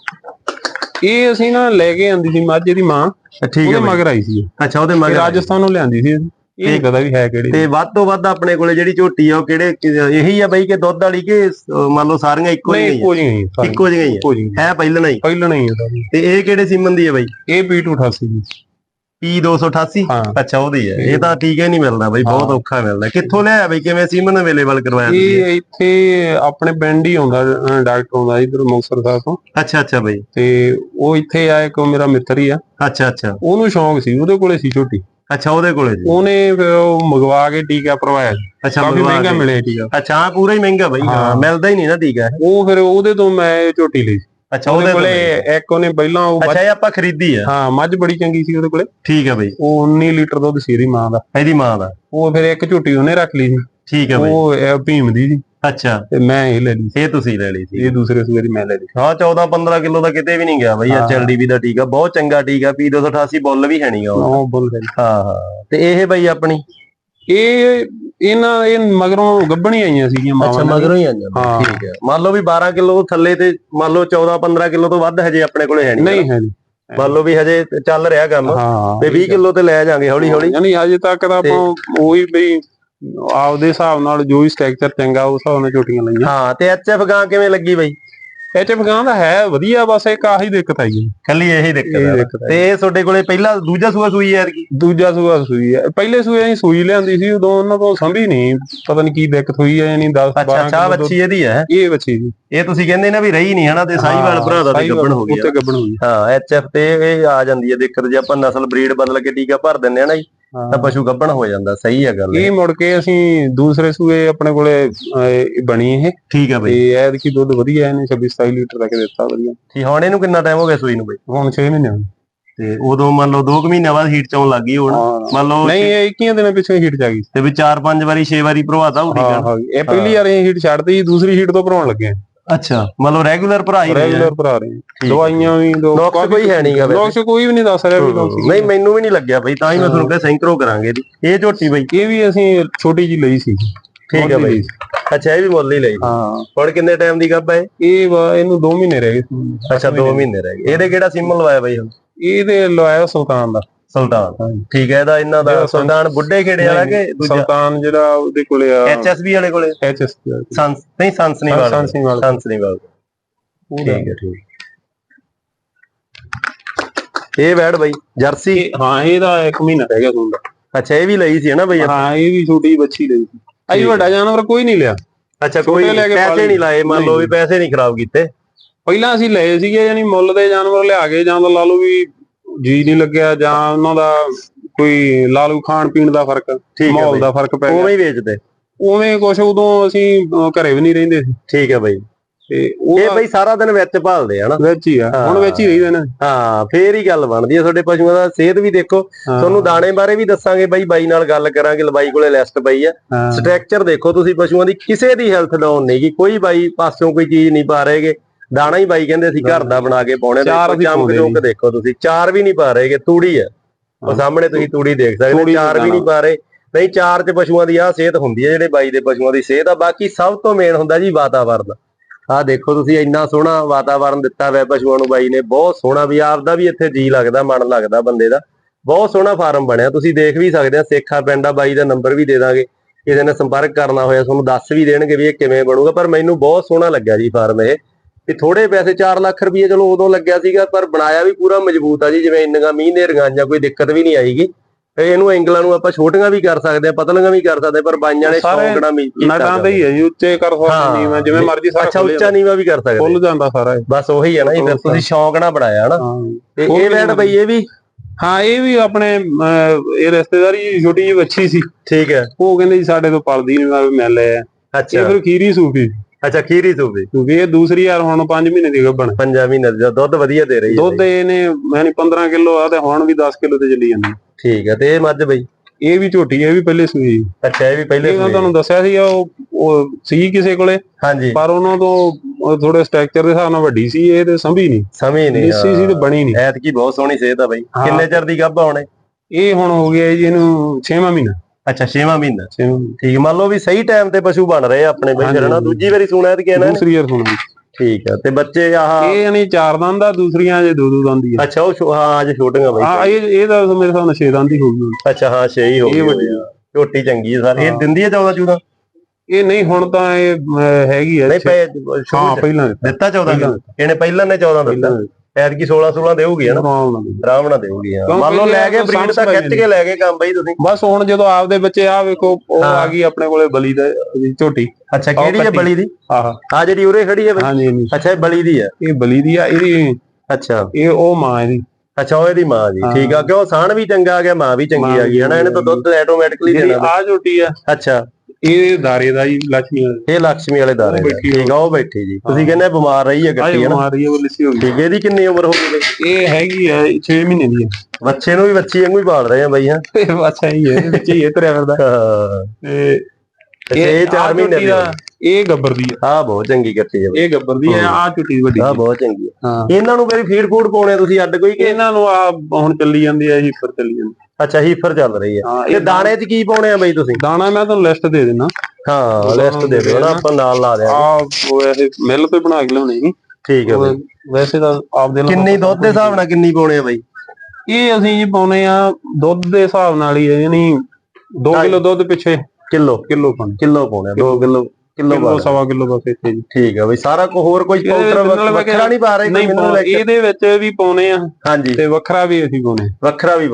ਇਹ ਅਸੀਂ ਨਾ ਲੈ ਕੇ ਆਂਦੀ ਸੀ ਮੱਝ ਇਹਦੀ ਮਾਂ। ਠੀਕ ਉਹਦੇ ਹੈ ਮਗਰ ਆਈ ਸੀ। ਅੱਛਾ ਉਹਦੇ ਮਗਰ ਰਾਜਸਥਾਨ ਨੂੰ ਲਿਆਂਦੀ ਸੀ ਅਸੀਂ। ਇਹ ਪਤਾ ਵੀ ਹੈ ਕਿਹੜੀ ਤੇ ਵੱਧ ਤੋਂ ਵੱਧ ਆਪਣੇ ਕੋਲੇ ਜਿਹੜੀ ਝੋਟੀ ਆ ਉਹ ਕਿਹੜੇ ਇਹੀ ਆ ਬਾਈ ਕਿ ਦੁੱਧ ਵਾਲੀ ਕਿ ਮੰਨ ਲਓ ਸਾਰੀਆਂ ਇੱਕੋ ਨਹੀਂ ਜਿਹੀਆਂ ਇੱਕੋ ਜਿਹੀਆਂ ਆ? ਇੱਕੋ ਜਿਹੀਆਂ ਹੀ ਆ? ਹੈ ਪਹਿਲਣਾ ਹੀ? ਪਹਿਲਾਂ ਨਹੀਂ ਹੈ ਤੇ ਇਹ ਕਿਹੜੇ ਸੀਮਨ ਦੀ ਹੈ ਬਾਈ? ਇਹ P288 ਜੀ P288 ਹਾਂ। ਅੱਛਾ ਉਹਦੀ ਹੈ ਇਹ ਤਾਂ ਟੀਕਾ ਹੀ ਨਹੀਂ ਮਿਲਦਾ ਬਾਈ ਬਹੁਤ। ਔਖਾ ਮਿਲਦਾ। ਕਿੱਥੋਂ ਲਿਆਇਆ ਬਾਈ? ਕਿਵੇਂ ਸੀਮਨ ਅਵੇਲੇਬਲ ਕਰਵਾਇਆ ਤੁਸੀਂ? ਇਹ ਇੱਥੇ ਆਪਣੇ ਪਿੰਡ ਹੀ ਆਉਂਦਾ ਡਾਕਟਰ ਆਉਂਦਾ ਇਧਰ ਮੁਕਤਸਰ ਸਾਹਿਬ ਤੋਂ। ਅੱਛਾ ਅੱਛਾ ਬਾਈ। ਤੇ ਉਹ ਇੱਥੇ ਆ ਇੱਕ ਮੇਰਾ ਮਿੱਤਰ ਹੀ ਆ। ਅੱਛਾ ਅੱਛਾ। ਉਹਨੂੰ ਸ਼ੌਂਕ ਸੀ ਉਹਦੇ ਕੋਲੇ ਸੀ ਝੋਟੀ। ਅੱਛਾ ਉਹਦੇ ਕੋਲੇ ਜੀ। ਉਹਨੇ ਫਿਰ ਉਹ ਮੰਗਵਾ ਕੇ ਟੀਕਾ ਭਰਵਾਇਆ ਜੀ। ਅੱਛਾ ਕਾਫੀ ਮੰਗਵਾ ਮਹਿੰਗਾ ਕੇ। ਮਿਲਿਆ ਟੀਕਾ। ਅੱਛਾ ਹਾਂ ਪੂਰਾ ਹੀ ਮਹਿੰਗਾ ਬਾਈ। ਹਾਂ ਹਾਂ। ਮਿਲਦਾ ਹੀ ਨਹੀਂ ਨਾ ਟੀਕਾ। ਉਹ ਫਿਰ ਉਹਦੇ ਤੋਂ ਮੈਂ ਇਹ ਝੋਟੀ ਲਈ। ਅੱਛਾ ਉਹਦੇ ਉਹਦੇ ਕੋਲੇ ਕੋਲੇ ਇੱਕ ਉਹਨੇ ਪਹਿਲਾਂ ਉਹ ਮੱਝ- ਅੱਛਾ ਇਹ ਆਪਾਂ ਖਰੀਦੀ ਆ। ਹਾਂ ਮੱਝ ਬੜੀ ਚੰਗੀ ਸੀ ਉਹਦੇ ਕੋਲੇ। ਠੀਕ ਆ ਬਾਈ। ਉਹ 19 ਲੀਟਰ ਦੁੱਧ ਸੀ ਇਹਦੀ ਮਾਂ ਦਾ। ਇਹਦੀ ਮਾਂ ਦਾ। ਉਹ ਫਿਰ ਇੱਕ ਝੋਟੀ ਉਹਨੇ ਰੱਖ ਲਈ ਸੀ। ਠੀਕ ਆ ਬਾਈ। ਉਹ ਇਹ ਭੀਮ ਦੀ ਸੀ। ਅੱਛਾ। ਤੇ ਮੈਂ ਇਹ ਲੈ ਲਈ ਸੀ। ਇਹ ਤੁਸੀਂ ਲੈ ਲਈ ਸੀ। ਇਹ ਦੂਸਰੇ ਸੂਏ ਦੀ ਮੈਂ ਲੈ ਲਈ ਹਾਂ 14 15 ਕਿਲੋ ਦਾ ਕਿਤੇ ਵੀ ਨਹੀਂ ਗਿਆ ਬਾਈ ਹਾਂ। ਐਚਐਲਡੀਬੀ ਦਾ ਟੀਕਾ ਬਹੁਤ ਚੰਗਾ ਟੀਕਾ P288 ਬੁੱਲ ਵੀ ਹੈ ਨਹੀਂਗਾ ਉਹ। ਬੋਲ ਲੈ ਲਈ। ਹਾਂ ਹਾਂ। ਤੇ ਇਹ ਬਾਈ ਆਪਣੀ? ਇਹ ਇਹਨਾਂ ਇਹ ਮਗਰੋਂ ਗੱਭਣੀ ਆਈਆਂ ਸੀਗੀਆਂ ਮਾਵਾਂ ਨਾਲ। ਹੀ ਆ ਜਾਂਦਾ ਹਾਂ। ਠੀਕ ਹੈ ਮੰਨ ਲਓ ਵੀ 12 ਕਿਲੋ ਥੱਲੇ ਤੇ ਮੰਨ ਲਓ 14 15 ਕਿਲੋ ਤੋਂ ਵੱਧ ਹਜੇ ਆਪਣੇ ਕੋਲੇ ਹੈ ਨਹੀਂ ਨਹੀਂ ਹੈ ਨਹੀਂ ਮੰਨ ਲਓ ਵੀ ਹਜੇ ਚੱਲ ਰਿਹਾ ਕੰਮ ਹਾਂ। ਤੇ 20 ਕਿਲੋ ਤੇ ਲੈ ਜਾਾਂਗੇ ਹੌਲੀ ਹੌਲੀ ਯਾਨੀ ਅਜੇ ਤੱਕ ਤਾਂ ਆਪਾਂ ਉਹੀ ਬਈ ਆਪਦੇ ਹਿਸਾਬ ਨਾਲ ਜੋ ਵੀ ਸਟਰਕਚਰ ਚੰਗਾ ਉਸ ਹਿਸਾਬ ਨਾਲ ਝੋਟੀਆਂ ਲਈਆਂ। ਹਾਂ ਤੇ ਐਚਐਫ ਗਾਂ ਕਿਵੇਂ ਲੱਗੀ ਬਾਈ? ਐਚ ਗਾਂ ਦਾ ਹੈ ਵਧੀਆ ਬਸ ਇੱਕ ਆਹੀ ਦਿੱਕਤ ਆਈ ਹੈ। ਕੱਲੀ ਇਹੀ ਦਿੱਕਤ ਹੈ ਹੈ। ਤੇ ਇਹ ਤੁਹਾਡੇ ਕੋਲੇ ਪਹਿਲਾ ਦੂਜਾ ਸੂਆ ਸੂਈ ਯਾਰ ਕੀ ਦੂਜਾ ਸੂਆ ਸੂਈ ਹੈ। ਪਹਿਲੇ ਸੂਏ ਅਸੀਂ ਸੂਈ ਲਿਆਂਦੀ ਸੀ ਉਦੋਂ ਉਹਨਾਂ ਤੋਂ ਸੰਭੀ ਨਹੀਂ। ਪਤਾ ਨਹੀਂ ਕੀ ਦਿੱਕਤ ਹੋਈ ਹੈ ਯਾਨੀ 10 ਅੱਛਾ 12 ਅੱਛਾ ਬੱਚੀ ਇਹਦੀ ਹੈ? ਇਹ ਬੱਚੀ ਜੀ। ਇਹ ਤੁਸੀਂ ਕਹਿੰਦੇ ਨਾ ਵੀ ਰਹੀ ਨਹੀਂ ਹਨਾ ਤੇ ਸਾਈਵਾਲ ਭਰਾ ਦਾ ਤੇ ਗੱਬਣ ਹੋ ਗਿਆ। ਉੱਤੇ ਗੱਬਣ ਹੋਈ ਹਾਂ ਐਚਐਫ ਤੇ ਇਹ ਆ ਜਾਂਦੀ ਹੈ ਦਿੱਕਤ ਜੇ ਆਪਾਂ ਨਸਲ ਬਰੀਡ ਬਦਲ ਕੇ ਟੀਕਾ ਭਰ ਦਿੰਦੇ ਆ ਨਾ ਜੀ। ਤਾਂ ਪਸ਼ੂ ਗੱਭਣ ਹੋ ਜਾਂਦਾ ਸਹੀ ਹੈ ਗੱਲ। ਇਹ। ਇਹ ਮੁੜ ਕੇ ਅਸੀਂ ਦੂਸਰੇ ਸੂਏ ਆਪਣੇ ਕੋਲੇ ਅਹ, ਬਣੀ ਇਹ। ਠੀਕ ਆ ਤੇ ਬਈ ਐਦ ਕੀ ਦੁੱਧ ਵਧੀਆ ਇਹਨੇ 26 27 ਲੀਟਰ ਤੱਕ ਦਿੱਤਾ ਵਧੀਆ। ਠੀਕ ਹੁਣ ਇਹਨੂੰ ਕਿੰਨਾ ਟਾਈਮ ਹੋ ਗਿਆ ਸੂਈ ਨੂੰ ਬਈ? ਹੁਣ 6 ਮਹੀਨੇ ਹੋ ਗਏ। ਤੇ ਉਦੋਂ ਮੰਨ ਲਓ 2 ਮਹੀਨਿਆਂ ਬਾਅਦ ਹੀਟ ਚੋਂ ਲੱਗ ਗਈ ਹੁਣ। ਹਾਂ। ਮੰਨ ਲਓ ਨਹੀਂ ਇਹ 21 ਦਿਨਾਂ ਪਿੱਛੇ ਹੀਟ ਚ ਆ ਗਈ। ਤੇ ਵੀ 4-5 ਵਾਰੀ 6 ਵਾਰੀ ਭਰਵਾਤਾ ਹੋਊ ਹਾਂ ਹਾਂ। ਇਹ ਪਹਿਲੀ ਵਾਰ ਇਹ ਹੀਟ ਛੱਡਦੀ ਦੂਸਰੀ ਹੀਟ ਤੋਂ ਭਰਾਉਣ ਲੱਗੇ ਅੱਛਾ ਮੰਨ ਲਓ ਰੈਗੂਲਰ ਭਰਾ ਹੀ ਰੈਗੂਲਰ ਭਰਾ ਰਹੇ। ਦਵਾਈਆਂ ਵੀ ਨੁਕਸ ਕੋਈ ਹੈ ਨਹੀਂਗਾ ਨੁਕਸ ਕੋਈ ਵੀ ਨਹੀਂ ਦੱਸ ਰਿਹਾ ਵੀ ਨੁਕਸ ਨਹੀਂ ਮੈਨੂੰ ਵੀ ਨਹੀਂ ਲੱਗਿਆ ਬਈ ਤਾਂ ਹੀ ਮੈਂ ਤੁਹਾਨੂੰ ਕਿਹਾ ਸੈਂਕਰੋ ਕਰਾਂਗੇ ਇਹਦੀ। ਇਹ ਝੋਟੀ ਬਈ। ਇਹ ਵੀ ਅਸੀਂ ਛੋਟੀ ਜੀ ਲਈ ਸੀ। ਠੀਕ ਹੈ ਬਈ। ਅੱਛਾ ਇਹ ਵੀ ਮੁੱਲ ਹੀ ਲਈ। ਹਾਂ। ਹੁਣ ਕਿੰਨੇ ਟਾਈਮ ਦੀ ਗੱਭ ਹੈ ਇਹ? ਇਹਨੂੰ 2 ਮਹੀਨੇ ਰਹਿ ਗਏ। ਅੱਛਾ 2 ਮਹੀਨੇ ਰਹਿ ਗਏ। ਇਹਦੇ ਕਿਹੜਾ ਸਿੰਬਲ ਲਵਾਇਆ ਬਈ ਹੁਣ? ਇਹਦੇ ਲਵਾਇਆ ਸੁਲਤਾਨ ਦਾ। ਸੁਲਤਾਨ। ਠੀਕ ਹੈ ਇਹਦਾ ਇਹਨਾਂ ਦਾ ਸੁਲਤਾਨ ਬੁੱਢੇ ਖੇੜੇ ਵਾਲਾ ਕਿ ਦੂਜਾ? ਸੁਲਤਾਨ ਜਿਹੜਾ ਉਹਦੇ ਕੋਲੇ ਆ। ਐਚਐਸਬੀ ਵਾਲੇ ਕੋਲੇ? ਐਚਐਸ ਸੰਸ ਨਹੀਂ ਸੰਸਨੀ ਵਾਲਾ ਸੰਸਿੰਗ ਵਾਲਾ। ਸੰਸਨੀ ਵਾਲਾ ਉਹਦਾ। ਠੀਕ ਹੈ ਠੀਕ। ਇਹ ਵੈੜ ਬਈ ਜਰਸੀ। ਹਾਂ ਇਹਦਾ 1 ਮਹੀਨਾ ਰਹਿ ਗਿਆ ਸੁਣ ਅੱਛਾ ਇਹ ਵੀ ਲਈ ਸੀ ਨਾ ਬਈ? ਹਾਂ ਇਹ ਵੀ ਛੋਟੀ ਬੱਚੀ ਲਈ ਸੀ। ਅਈ ਵੱਡਾ ਜਾਨਵਰ ਕੋਈ ਨਹੀਂ ਲਿਆ। ਅੱਛਾ ਕੋਈ ਪੈਸੇ। ਨਹੀਂ ਲਾਏ ਮੰਨ ਲਓ ਵੀ ਪੈਸੇ ਨਹੀਂ ਖਰਾਬ ਕੀਤੇ। ਪਹਿਲਾਂ ਅਸੀਂ ਲਏ ਸੀਗੇ ਯਾਨੀ ਮੁੱਲ ਦੇ ਜਾਨਵਰ ਲਿਆ ਕੇ ਜਾਂ ਤਾਂ ਲਾ ਲਓ ਵੀ ਜੀ ਨਹੀਂ ਲੱਗਿਆ ਜਾਂ ਉਹਨਾਂ ਦਾ ਕੋਈ ਲਾ ਲਓ ਖਾਣ ਪੀਣ ਦਾ ਫ਼ਰਕ ਮਾਹੌਲ ਦਾ ਫ਼ਰਕ ਪੈ ਗਿਆ। ਉਵੇਂ ਹੀ ਵੇਚਦੇ। ਉਵੇਂ ਕੁਛ ਉਦੋਂ ਅਸੀਂ ਘਰੇ ਵੀ ਨਹੀਂ ਰਹਿੰਦੇ ਸੀ। ਠੀਕ ਹੈ ਬਈ। ਤੇ ਇਹ ਬਈ ਸਾਰਾ ਦਿਨ ਵਿੱਚ ਭਾਲਦੇ ਆ ਨਾ। ਵਿੱਚ ਹੀ ਆ। ਹੁਣ ਵਿੱਚ ਹੀ ਰਹੀਦੇ ਨੇ। ਹਾਂ ਫੇਰ ਹੀ ਗੱਲ ਬਣਦੀ ਹੈ ਤੁਹਾਡੇ ਪਸ਼ੂਆਂ ਦਾ। ਸਿਹਤ ਵੀ ਦੇਖੋ ਤੁਹਾਨੂੰ ਦਾਣੇ ਬਾਰੇ ਵੀ ਦੱਸਾਂਗੇ ਬਾਈ। ਬਾਈ ਨਾਲ ਗੱਲ ਕਰਾਂਗੇ ਲਬਾਈ ਕੋਲੇ ਲਿਸਟ ਪਈ ਆ। ਸਟਰਕਚਰ ਦੇਖੋ ਤੁਸੀਂ ਪਸ਼ੂਆਂ ਦੀ। ਕਿਸੇ ਦੀ ਹੈਲਥ ਡਾਊਨ ਨਹੀਂ ਕੋਈ ਬਾਈ ਪਾਸਿਓਂ ਕੋਈ ਚੀਜ਼ ਨਹੀਂ ਪਾ ਰਹੇਗੇ ਦਾਣਾ ਹੀ ਬਾਈ ਕਹਿੰਦੇ ਅਸੀਂ ਘਰ ਦਾ ਬਣਾ ਕੇ ਪਾਉਣੇ ਚਾਰ ਚਮਕ ਚੁੰਕ ਦੇਖੋ ਤੁਸੀਂ। ਚਾਰ ਵੀ ਨਹੀਂ ਪਾ ਰਹੇਗੇ ਤੂੜੀ ਹੈ। ਉਹ ਸਾਹਮਣੇ ਤੁਸੀਂ ਤੂੜੀ ਦੇਖ ਸਕਦੇ ਚਾਰ ਵੀ ਨਹੀਂ ਪਾ ਰਹੇ। ਨਹੀਂ ਚਾਰ ਚ ਪਸ਼ੂਆਂ ਦੀ ਆਹ ਸਿਹਤ ਹੁੰਦੀ ਹੈ ਜਿਹੜੇ ਬਾਈ ਦੇ ਪਸ਼ੂਆਂ ਦੀ ਸਿਹਤ ਆ। ਬਾਕੀ ਸਭ ਤੋਂ ਮੇਨ ਹੁੰਦਾ ਜੀ ਵਾਤਾਵਰਨ। ਆਹ ਦੇਖੋ ਤੁਸੀਂ ਇੰਨਾ ਸੋਹਣਾ ਵਾਤਾਵਰਨ ਦਿੱਤਾ ਹੋਇਆ ਪਸ਼ੂਆਂ ਨੂੰ ਬਾਈ ਨੇ। ਬਹੁਤ ਸੋਹਣਾ ਵੀ ਆਪਦਾ ਵੀ ਇੱਥੇ ਜੀ ਲੱਗਦਾ ਮਨ ਲੱਗਦਾ ਬੰਦੇ ਦਾ। ਬਹੁਤ ਸੋਹਣਾ ਫਾਰਮ ਬਣਿਆ। ਤੁਸੀਂ ਦੇਖ ਵੀ ਸਕਦੇ ਆ ਸੇਖਾ ਪਿੰਡ ਆ ਬਾਈ ਦਾ ਨੰਬਰ ਵੀ ਦੇ ਦਾਂਗੇ। ਕਿਸੇ ਨੇ ਸੰਪਰਕ ਕਰਨਾ ਹੋਇਆ ਤੁਹਾਨੂੰ ਦੱਸ ਵੀ ਦੇਣਗੇ ਵੀ ਇਹ ਕਿਵੇਂ ਬਣੂਗਾ। ਪਰ ਮੈਨੂੰ ਬਹੁਤ ਸੋਹਣਾ ਲੱਗਿਆ ਜੀ ਫਾਰਮ ਇਹ। ਵੀ ਥੋੜੇ ਪੈਸੇ 4 ਲੱਖ ਰੁਪਏ ਚਲੋ ਉਦੋਂ ਲੱਗਿਆ ਸੀਗਾ ਪਰ ਬਣਾਇਆ ਵੀ ਪੂਰਾ ਮਜ਼ਬੂਤ ਆ ਜੀ ਜਿਵੇਂ ਇੰਨੀਆਂ ਮੀਂਹ ਨੇ ਰਗਾਂਜਾਂ ਕੋਈ ਦਿੱਕਤ ਵੀ ਨਹੀਂ ਆਏਗੀ ਤੇ ਇਹਨੂੰ ਐਂਗਲਾਂ ਨੂੰ ਆਪਾਂ ਛੋਟੀਆਂ ਵੀ ਕਰ ਸਕਦੇ ਆ ਪਤਲੀਆਂ ਵੀ ਕਰ ਸਕਦੇ ਪਰ ਬਾਈਆਂ ਨੇ ਸਾਰੇ ਸ਼ੌਂਕਣਾ ਮੀ ਨਟਾਂ ਤੇ ਹੀ ਹੈ ਜੀ ਉੱਚੇ ਕਰ ਸਕਦੇ ਮੈਂ ਜਿਵੇਂ ਮਰਜ਼ੀ ਸਾਰਾ ਅੱਛਾ ਉੱਚਾ ਨੀਵਾ ਵੀ ਕਰ ਸਕਦੇ। ਖੁੱਲ ਜਾਂਦਾ ਸਾਰਾ ਇਹ। ਬਸ ਉਹੀ ਹੈ ਨਾ ਜੀ ਫਿਰ ਤੁਸੀਂ ਸ਼ੌਂਕ ਨਾਲ ਬਣਾਇਆ ਹਨਾ। ਤੇ ਇਹ ਵੈਟ ਬਈ ਇਹ ਵੀ? ਹਾਂ ਇਹ ਵੀ ਆਪਣੇ ਇਹ ਰਿਸ਼ਤੇਦਾਰੀ ਛੋਟੀ ਜਿਹੀ ਬੱਚੀ ਸੀ। ਠੀਕ ਹੈ। ਉਹ ਕਹਿੰਦੇ ਜੀ ਸਾਡੇ ਤੋਂ ਪਲਦੀ ਨਹੀਂ ਮੈਂ ਇਹ ਅੱਛਾ। ਫਿਰ ਖੀਰੀ ਸੂਫੀ ਅੱਛਾ ਖੀਰੀ ਸੂਬੀ ਕਿਉਂਕਿ ਇਹ ਦੂਸਰੀ ਯਾਰ ਹੁਣ 5 ਮਹੀਨੇ ਦੀ ਗੱਭਣ। ਪੰਜਾਂ ਮਹੀਨੇ ਦਾ ਦੁੱਧ ਵਧੀਆ ਦੇ ਰਹੀ ਹੈ ਦੁੱਧ ਇਹਨੇ ਯਾਨੀ 15 ਕਿਲੋ ਆ ਤੇ ਹੁਣ ਵੀ 10 ਕਿਲੋ ਤੇ ਚੱਲੀ ਜਾਂਦੀ। ਠੀਕ ਹੈ ਤੇ ਇਹ ਮੱਝ ਬਈ? ਇਹ ਵੀ ਝੋਟੀ ਇਹ ਵੀ ਪਹਿਲੇ ਸੂਈ ਅੱਛਾ ਇਹ ਵੀ ਪਹਿਲੇ ਮੈਂ ਸੂਏ। ਤੁਹਾਨੂੰ ਦੱਸਿਆ ਸੀ ਉਹ ਉਹ ਸੀ ਕਿਸੇ ਕੋਲੇ ਹਾਂਜੀ। ਪਰ ਉਹਨਾਂ ਤੋਂ ਥੋੜੇ ਸਟਰਕਚਰ ਦੇ ਹਿਸਾਬ ਨਾਲ ਵੱਡੀ ਸੀ ਇਹ ਤੇ ਸੰਭੀ ਨਹੀਂ ਸਮਝ ਨਹੀਂ ਦੇਸੀ ਸੀ ਤੇ ਬਣੀ ਨਹੀਂ ਐਤਕੀ ਬਹੁਤ ਸੋਹਣੀ ਸਿਹਤ ਆ ਬਈ। ਕਿੰਨੇ ਚਿਰ ਦੀ ਗੱਭਾ ਹੋਣੇ? ਇਹ ਹੁਣ ਹੋ ਗਿਆ ਜੀ ਇਹਨੂੰ 6ਵਾਂ ਮਹੀਨਾ। ਅੱਛਾ 6ਵਾਂ ਮਹੀਨਾ 6ਵਾਂ ਠੀਕ ਮੰਨ ਲਓ ਵੀ ਸਹੀ ਟਾਈਮ ਤੇ ਪਸ਼ੂ ਬਣ ਰਹੇ ਆ ਆਪਣੇ ਬਈ ਹਾਂਜੀ। ਦੂਜੀ ਵਾਰੀ ਸੁਣਿਆ ਤੇ ਕਹਿਣਾ ਦੂਸਰੀ ਯਾਰ ਸੁਣਾ। ਠੀਕ ਆ ਤੇ ਬੱਚੇ ਆਹ ਇਹ ਯਾਨੀ ਚਾਰ ਦੰਦ ਆ ਦੂਸਰੀਆਂ ਜੇ ਦੋ ਦੋ ਦੰਦ ਹੀ ਆ। ਅੱਛਾ ਉਹ ਛੋ- ਹਾਂ ਅੱਜ ਛੋਟੀਆਂ ਬਈ। ਆ ਇਹ ਇਹ ਤਾਂ ਮੇਰੇ ਹਿਸਾਬ ਨਾਲ 6 ਦੰਦ ਹੀ ਹੋਊਗੀ ਅੱਛਾ ਹਾਂ 6 ਹੀ ਹੋ ਇਹ ਗਈ ਵੱਡੀ। ਝੋਟੀ ਚੰਗੀ ਹੈ ਸਾਰੀ। ਇਹ ਹਾਂ। ਦਿੰਦੀ ਹੈ 14 14 ਇਹ ਨਹੀਂ ਹੁਣ ਤਾਂ ਇਹ ਅਮ, ਹੈਗੀ ਆ। ਨਹੀਂ ਛੇ- ਪਏ ਹਾਂ ਚ। ਪਹਿਲਾਂ ਦਿੱਤਾ, ਦਿੱਤਾ 14 ਪਹਿਲਾਂ ਇਹਨੇ ਪਹਿਲਾਂ ਨੇ 14 ਦਿੱਤਾ? ਪਹਿਲਾਂ ਐਤਕੀ 16 16 ਦੇਊਗੀ ਹਨਾ ਆਰਾਮ ਨਾਲ ਦਿੱਤਾ। ਆਰਾਮ ਨਾਲ ਦੇਊਗੀ ਹਾਂ। ਮੰਨ ਲਓ ਲੈ ਕੇ ਬਰੀਡ ਤਾਂ ਖਿੱਚ ਕੇ ਲੈ ਕੇ ਕੰਮ ਬਈ ਤੁਸੀਂ। ਬਸ ਹੁਣ ਜਦੋਂ ਆਪਦੇ ਬੱਚੇ ਆ ਵੇਖੋ ਉਹ। ਆ ਗਈ ਆਪਣੇ ਕੋਲੇ ਬਲੀ ਦਾ ਝੋਟੀ। ਅੱਛਾ ਕਿਹੜੀ ਹੈ। ਬਲੀ ਦੀ? ਆਹ। ਆ ਜਿਹੜੀ ਉਰੇ ਖੜੀ ਹੈ ਬਈ? ਹਾਂਜੀ ਹਾਂਜੀ। ਅੱਛਾ ਇਹ ਬਲੀ ਦੀ ਹੈ ਇਹ ਬਲੀ ਦੀ ਆ ਇਹਦੀ ਅੱਛਾ। ਇਹ ਉਹ ਮਾਂ ਇਹਦੀ। ਅੱਛਾ ਉਹ ਇਹਦੀ ਮਾਂ ਜੀ। ਠੀਕ ਆ। ਕਿਉਂ? ਸਾਣ ਵੀ ਚੰਗਾ ਆ ਗਿਆ ਮਾਂ ਵੀ ਚੰਗੀ ਆ ਗਈ ਹਨਾ ਇਹਨੇ ਤਾਂ ਦੁੱਧ ਆਟੋਮੈਟਿਕਲੀ ਦੇਣਾ ਆ ਝੋਟੀ ਆ ਅੱਛਾ। ਇਹ ਦਾਰੇ ਦਾ ਜੀ ਲక్ష్ਮੀ ਇਹ ਲక్ష్ਮੀ ਵਾਲੇ ਦਾਰੇ ਦਾ, ਠੀਕ ਆ ਉਹ ਬੈਠੀ ਜੀ। ਤੁਸੀਂ ਕਹਿੰਦੇ ਬਿਮਾਰ ਰਹੀ ਹੈ ਗੱਟੀ ਹੈ ਨਾ ਬਿਮਾਰੀ ਉਹ ਲਿਸੀ ਹੋ ਠੀਕ ਹੈ ਇਹਦੀ ਕਿੰਨੀ ਉਮਰ ਹੋ ਗਈ? ਬਈ? ਇਹ ਹੈਗੀ ਆ 6 ਮਹੀਨੇ ਦੀ ਹੈ। ਬੱਚੇ ਨੂੰ ਵੀ ਬੱਚੀ ਵਾਂਗੂ ਹੀ ਪਾਲ ਰਹੇ ਆ ਬਾਈ ਹਾਂ? ਅੱਛਾ ਹੀ ਹੈ ਵਿੱਚ ਹੀ ਇਹ ਤੁਰਿਆ ਫਿਰਦਾ। ਤੇ ਇਹ 4 ਮਹੀਨੇ ਦੀ ਦਾ- ਇਹ ਗੱਬਰ ਦੀ ਆ ਆ ਬਹੁਤ ਚੰਗੀ ਗੱਟੀ ਹੈ ਇਹ ਗੱਬਰ ਦੀ ਆ ਆ ਝੁੱਟੀ ਵੱਡੀ ਆ ਬਹੁਤ ਚੰਗੀ ਹੈ। ਇਹਨਾਂ ਨੂੰ ਮੇਰੀ ਫੀਡ ਫੂਡ ਪਾਉਣੇ ਤੁਸੀਂ ਅੱਡ ਕੋਈ ਕਿ? ਇਹਨਾਂ ਨੂੰ ਆ ਹੁਣ ਚੱਲੀ ਜਾਂਦੀ ਆ ਜੀ ਫਿਰ ਚੱਲੀ ਜਾਂਦੀ ਅੱਛਾ ਹੀਫਰ ਚੱਲ ਰਹੀ ਹੈ। ਤੇ ਦਾਣੇ 'ਚ ਕੀ ਪਾਉਣੇ ਆ ਬਈ ਤੁਸੀਂ? ਦਾਣਾ ਮੈਂ ਤੁਹਾਨੂੰ ਲਿਸਟ ਦੇ ਦੇਣਾ ਹਾਂ ਲਿਸਟ ਦੇ ਦਿਓ ਨਾ ਆਪਾਂ ਨਾਲ ਲਾ ਦਿਆਂਗੇ। ਆ ਉਹ ਇਹ ਮਿਲ ਤੋਂ ਬਣਾ ਕੇ ਲਿਆਉਣੀ ਸੀ ਠੀਕ ਹੈ ਬਈ। ਵੈਸੇ ਤਾਂ ਆਪਦੇ ਨਾਲ ਕਿੰਨੀ ਦੁੱਧ ਦੇ ਹਿਸਾਬ ਨਾਲ ਕਿੰਨੀ ਪਾਉਣੇ ਆ ਬਈ? ਇਹ ਅਸੀਂ ਜੀ ਪਾਉਨੇ ਆ ਦੁੱਧ ਦੇ ਹਿਸਾਬ ਨਾਲ ਹੀ ਯਾਨੀ 2 ਢਾਈ। ਕਿਲੋ ਦੁੱਧ ਪਿੱਛੇ। ਕਿਲੋ। ਕਿਲੋ ਪਾਉਣੇ। ਕਿਲੋ ਪਾਉਣੇ 2 ਕਿਲੋ। ਕਿਲੋ ਪਾ ਸਵਾ ਕਿਲੋ ਬਸ ਇੱਥੇ ਜੀ। ਠੀਕ ਹੈ ਬਈ ਸਾਰਾ ਕੋ ਹੋਰ ਕੋਈ ਪਾਊਡਰ ਵੱਖਰਾ ਨਹੀਂ ਪਾ ਰਹੇ ਨਹੀਂ ਮੈਨੂੰ ਲੈ ਕੇ ਇਹਦੇ ਵਿੱਚ ਵੀ ਪਾਉਨੇ ਆ ਹਾਂਜੀ। ਤੇ ਵੱਖਰਾ ਵੀ ਅਸੀਂ ਪਾਉਨੇ ਵੱਖਰਾ ਵੀ